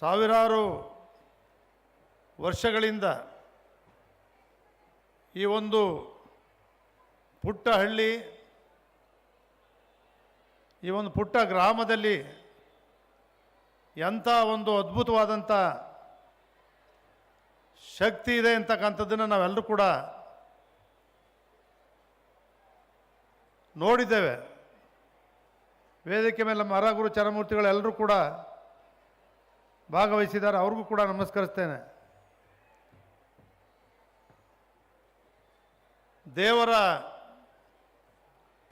ಸಾವಿರಾರು ವರ್ಷಗಳಿಂದ ಈ ಒಂದು ಪುಟ್ಟ ಹಳ್ಳಿ ಈ ಒಂದು ಪುಟ್ಟ ಗ್ರಾಮದಲ್ಲಿ ಎಂಥ ಒಂದು ಅದ್ಭುತವಾದಂಥ ಶಕ್ತಿ ಇದೆ ಅಂತಕ್ಕಂಥದ್ದನ್ನು ನಾವೆಲ್ಲರೂ ಕೂಡ ನೋಡಿದ್ದೇವೆ. ವೇದಿಕೆ ಮೇಲೆ ಮರಗುರು ಚರಮೂರ್ತಿಗಳೆಲ್ಲರೂ ಕೂಡ ಭಾಗವಹಿಸಿದ್ದಾರೆ, ಅವ್ರಿಗೂ ಕೂಡ ನಮಸ್ಕರಿಸ್ತೇನೆ. ದೇವರ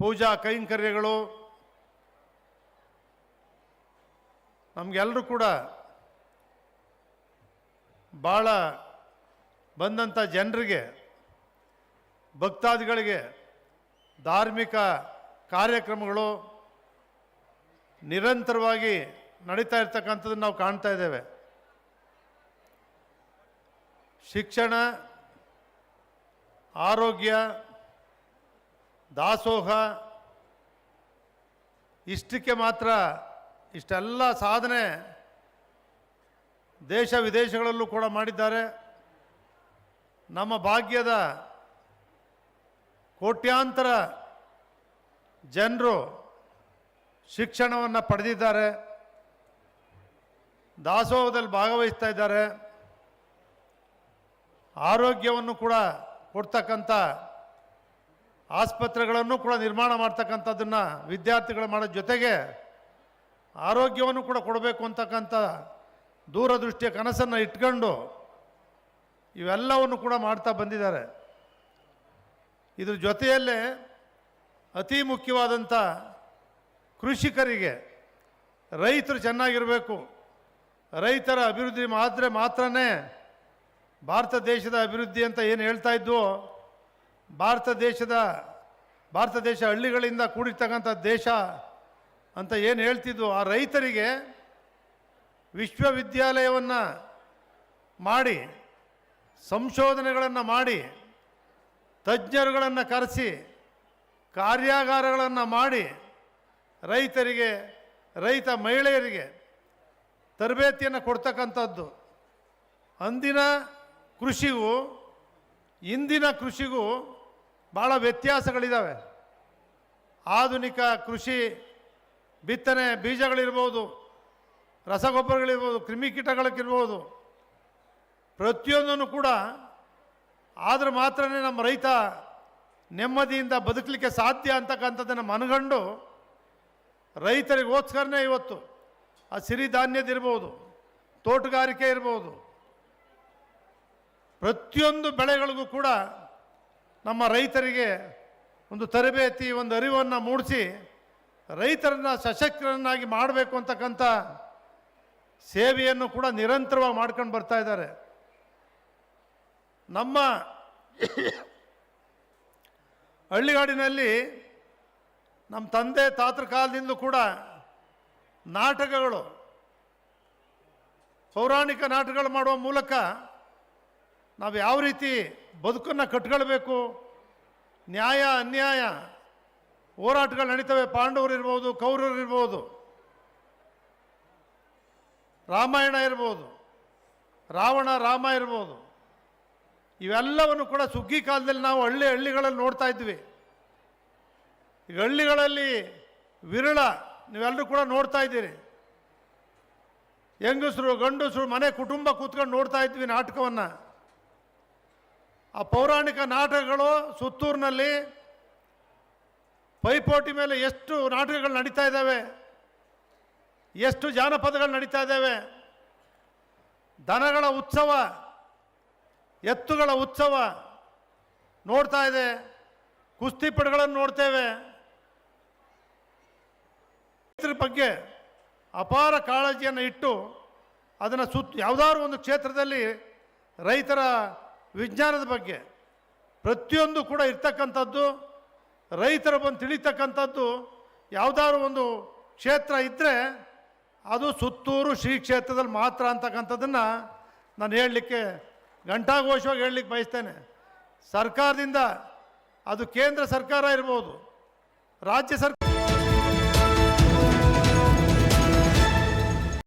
ಪೂಜಾ ಕೈಂಕರ್ಯಗಳು ನಮಗೆಲ್ಲರೂ ಕೂಡ ಭಾಳ ಬಂದಂಥ ಜನರಿಗೆ, ಭಕ್ತಾದಿಗಳಿಗೆ ಧಾರ್ಮಿಕ ಕಾರ್ಯಕ್ರಮಗಳು ನಿರಂತರವಾಗಿ ನಡೀತಾ ಇರ್ತಕ್ಕಂಥದ್ದು ನಾವು ಕಾಣ್ತಾ ಇದ್ದೇವೆ. ಶಿಕ್ಷಣ, ಆರೋಗ್ಯ, ದಾಸೋಹ, ಇಷ್ಟಕ್ಕೆ ಮಾತ್ರ ಇಷ್ಟೆಲ್ಲ ಸಾಧನೆ ದೇಶ ವಿದೇಶಗಳಲ್ಲೂ ಕೂಡ ಮಾಡಿದ್ದಾರೆ. ನಮ್ಮ ಭಾಗ್ಯದ ಕೋಟ್ಯಾಂತರ ಜನರು ಶಿಕ್ಷಣವನ್ನು ಪಡೆದಿದ್ದಾರೆ. ದಾಸೋಹದಲ್ಲಿ ಭಾಗವಹಿಸ್ತಾ ಇದ್ದಾರೆ. ಆರೋಗ್ಯವನ್ನು ಕೂಡ ಕೊಡ್ತಕ್ಕಂಥ ಆಸ್ಪತ್ರೆಗಳನ್ನು ಕೂಡ ನಿರ್ಮಾಣ ಮಾಡ್ತಕ್ಕಂಥದ್ದನ್ನು ವಿದ್ಯಾರ್ಥಿಗಳು ಮಾಡೋ ಜೊತೆಗೆ ಆರೋಗ್ಯವನ್ನು ಕೂಡ ಕೊಡಬೇಕು ಅಂತಕ್ಕಂಥ ದೂರದೃಷ್ಟಿಯ ಕನಸನ್ನು ಇಟ್ಕೊಂಡು ಇವೆಲ್ಲವನ್ನು ಕೂಡ ಮಾಡ್ತಾ ಬಂದಿದ್ದಾರೆ. ಇದ್ರ ಜೊತೆಯಲ್ಲೇ ಅತಿ ಮುಖ್ಯವಾದಂಥ ಕೃಷಿಕರಿಗೆ ರೈತರು ಚೆನ್ನಾಗಿರಬೇಕು. ರೈತರ ಅಭಿವೃದ್ಧಿ ಮಾತ್ರ ಮಾತ್ರನೇ ಭಾರತ ದೇಶದ ಅಭಿವೃದ್ಧಿ ಅಂತ ಏನು ಹೇಳ್ತಾ ಇದ್ವು, ಭಾರತ ದೇಶದ, ಭಾರತ ದೇಶ ಹಳ್ಳಿಗಳಿಂದ ಕೂಡಿರ್ತಕ್ಕಂಥ ದೇಶ ಅಂತ ಏನು ಹೇಳ್ತಿದ್ವು, ಆ ರೈತರಿಗೆ ವಿಶ್ವವಿದ್ಯಾಲಯವನ್ನು ಮಾಡಿ, ಸಂಶೋಧನೆಗಳನ್ನು ಮಾಡಿ, ತಜ್ಞರುಗಳನ್ನು ಕರೆಸಿ, ಕಾರ್ಯಾಗಾರಗಳನ್ನು ಮಾಡಿ ರೈತರಿಗೆ, ರೈತ ಮಹಿಳೆಯರಿಗೆ ತರಬೇತಿಯನ್ನು ಕೊಡ್ತಕ್ಕಂಥದ್ದು. ಅಂದಿನ ಕೃಷಿಗೂ, ಇಂದಿನ ಕೃಷಿಗೂ ಭಾಳ ವ್ಯತ್ಯಾಸಗಳಿದ್ದಾವೆ ಆಧುನಿಕ ಕೃಷಿ, ಬಿತ್ತನೆ ಬೀಜಗಳಿರ್ಬೋದು, ರಸಗೊಬ್ಬರಗಳಿರ್ಬೋದು ಕ್ರಿಮಿಕೀಟಗಳಿರ್ಬೋದು ಪ್ರತಿಯೊಂದನ್ನು ಕೂಡ ಆದರೆ ಮಾತ್ರನೇ ನಮ್ಮ ರೈತ ನೆಮ್ಮದಿಯಿಂದ ಬದುಕಲಿಕ್ಕೆ ಸಾಧ್ಯ ಅಂತಕ್ಕಂಥದ್ದನ್ನು ಮನಗಂಡು ರೈತರಿಗೋಸ್ಕರನೇ ಇವತ್ತು ಆ ಸಿರಿಧಾನ್ಯದಿರ್ಬೋದು ತೋಟಗಾರಿಕೆ ಇರ್ಬೋದು, ಪ್ರತಿಯೊಂದು ಬೆಳೆಗಳಿಗೂ ಕೂಡ ನಮ್ಮ ರೈತರಿಗೆ ಒಂದು ತರಬೇತಿ, ಒಂದು ಅರಿವನ್ನು ಮೂಡಿಸಿ ರೈತರನ್ನು ಸಶಕ್ತರನ್ನಾಗಿ ಮಾಡಬೇಕು ಅಂತಕ್ಕಂಥ ಸೇವೆಯನ್ನು ಕೂಡ ನಿರಂತರವಾಗಿ ಮಾಡ್ಕೊಂಡು ಬರ್ತಾ ಇದ್ದಾರೆ. ನಮ್ಮ ಹಳ್ಳಿಗಾಡಿನಲ್ಲಿ ನಮ್ಮ ತಂದೆ ತಾತ್ರ ಕಾಲದಿಂದಲೂ ಕೂಡ ನಾಟಕಗಳು. ಪೌರಾಣಿಕ ನಾಟಕಗಳು ಮಾಡುವ ಮೂಲಕ ನಾವು ಯಾವ ರೀತಿ ಬದುಕನ್ನು ಕಟ್ಕೊಳ್ಬೇಕು, ನ್ಯಾಯ, ಅನ್ಯಾಯ, ಹೋರಾಟಗಳು ನಡೀತವೆ, ಪಾಂಡವರು ಇರ್ಬೋದು, ಕೌರವರು ಇರ್ಬೋದು, ರಾಮಾಯಣ ಇರ್ಬೋದು, ರಾವಣ, ರಾಮ ಇರ್ಬೋದು, ಇವೆಲ್ಲವನ್ನು ಕೂಡ ಸುಗ್ಗಿ ಕಾಲದಲ್ಲಿ ನಾವು ಹಳ್ಳಿ ಹಳ್ಳಿಗಳಲ್ಲಿ ನೋಡ್ತಾ ಇದ್ವಿ. ಈಗ ಹಳ್ಳಿಗಳಲ್ಲಿ ವಿರಳ ನೀವೆಲ್ಲರೂ ಕೂಡ ನೋಡ್ತಾ ಇದ್ದೀರಿ. ಹೆಂಗಸರು, ಗಂಡಸರು, ಮನೆ, ಕುಟುಂಬ ಕೂತ್ಕೊಂಡು ನೋಡ್ತಾ ಇದ್ವಿ ನಾಟಕವನ್ನು. ಆ ಪೌರಾಣಿಕ ನಾಟಕಗಳು ಸುತ್ತೂರಿನಲ್ಲಿ ಪೈಪೋಟಿ ಮೇಲೆ ಎಷ್ಟು ನಾಟಕಗಳು ನಡೀತಾ ಇದ್ದಾವೆ, ಎಷ್ಟು ಜಾನಪದಗಳು ನಡೀತಾ ಇದ್ದಾವೆ, ದನಗಳ ಉತ್ಸವ, ಎತ್ತುಗಳ ಉತ್ಸವ ನೋಡ್ತಾ ಇದೆ ಕುಸ್ತಿಪಟುಗಳನ್ನು ನೋಡ್ತೇವೆ. ರೈತರ ಬಗ್ಗೆ ಅಪಾರ ಕಾಳಜಿಯನ್ನು ಇಟ್ಟು ಅದನ್ನು ಸುತ್ತ ಯಾವುದಾದ್ರು ಒಂದು ಕ್ಷೇತ್ರದಲ್ಲಿ ರೈತರ ವಿಜ್ಞಾನದ ಬಗ್ಗೆ ಪ್ರತಿಯೊಂದು ಕೂಡ ಇರ್ತಕ್ಕಂಥದ್ದು, ರೈತರ ಬಂದು ತಿಳಿತಕ್ಕಂಥದ್ದು, ಯಾವುದಾದ್ರು ಒಂದು ಕ್ಷೇತ್ರ ಇದ್ದರೆ ಅದು ಸುತ್ತೂರು ಶ್ರೀ ಕ್ಷೇತ್ರದಲ್ಲಿ ಮಾತ್ರ ಅಂತಕ್ಕಂಥದ್ದನ್ನು ನಾನು ಹೇಳಲಿಕ್ಕೆ ಘಂಟಾಘೋಷವಾಗಿ ಹೇಳಲಿಕ್ಕೆ ಬಯಸ್ತೇನೆ. ಸರ್ಕಾರದಿಂದ ಅದು ಕೇಂದ್ರ ಸರ್ಕಾರ ಇರ್ಬೋದು, ರಾಜ್ಯ ಸರ್ಕಾರ